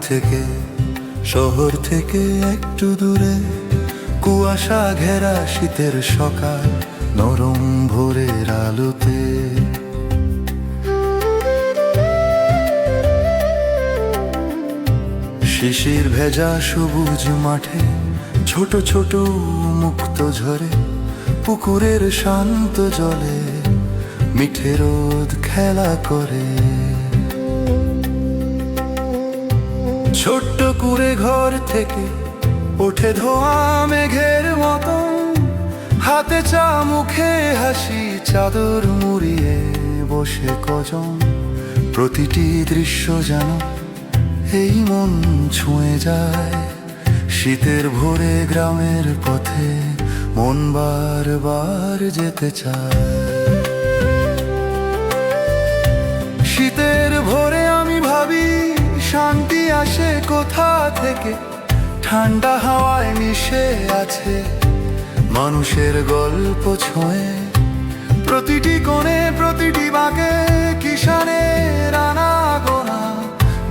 থেকে, শহর থেকে একটু দূরে, কুয়াশা ঘেরা শীতের সকাল নরম ভোরের আলোতে। শিশির ভেজা সবুজ মাঠে, ছোট ছোট মুক্ত ঝরে, পুকুরের শান্ত জলে মিঠে রোদ খেলা করে। ছোট্ট কুড়ে ঘর থেকে ওঠে ধোয়া মেঘের মতন। হাতে চা, মুখে হাসি, চাদর মুড়িয়ে বসে কজন। প্রতিটি দৃশ্য যেন এই মন ছুঁয়ে যায়। শীতের ভোরে গ্রামের পথে মন বারবার যেতে চায়। শীতের ভোরে আমি ভাবি, শান্তি আসে কোথা থেকে? ঠান্ডা হাওয়ায় মিশে আছে মানুষের গল্প ছোঁয়ে। প্রতিটি কোণে, প্রতিটি বাঁকে কিষানের আনা গোনা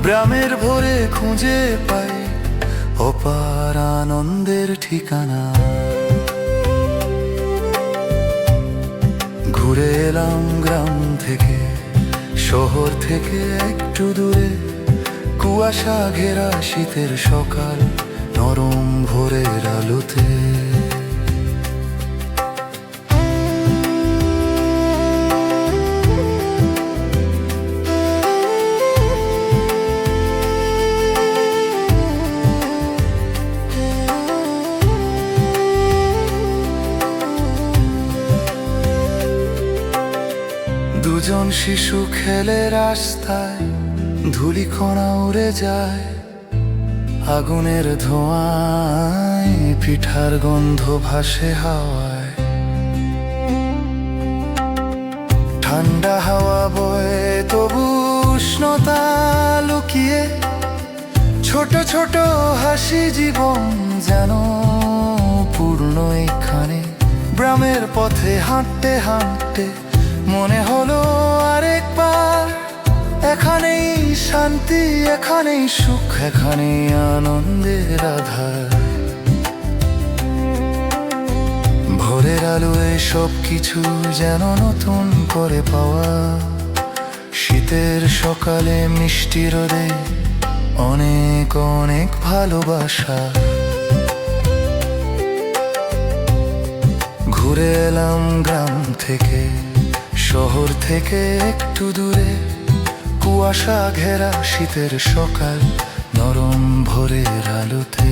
গ্রামের ভোরে খুঁজে পাই অপার আনন্দের ঠিকানা। ঘুরে এলাম গ্রাম থেকে, শহর থেকে একটু দূরে। কুয়াশা ঘেরা শীতের সকাল নরম ভোরের আলোতে। দুজন শিশু খেলে রাস্তায় ধুলিকণা উড়ে যায়। আগুনের ধোঁয়ায় পিঠার গন্ধ ভাসে হাওয়ায়। ঠান্ডা হাওয়া বয়ে তবু উষ্ণতা লুকিয়ে ছোট ছোট হাসি জীবন যেন পূর্ণ এখানে গ্রামের পথে হাঁটতে হাঁটতে মনে হলো শান্তি এখানেই সুখ, এখানেই আনন্দের আধার। ভোরের আলোয় সব কিছু যেন নতুন করে পাওয়া। শীতের সকালে মিষ্টি রোদে অনেক অনেক ভালোবাসা। ঘুরে এলাম গ্রাম থেকে, শহর থেকে একটু দূরে। কুয়াশা ঘেরা শীতের সকাল নরম ভোরের আলোতে।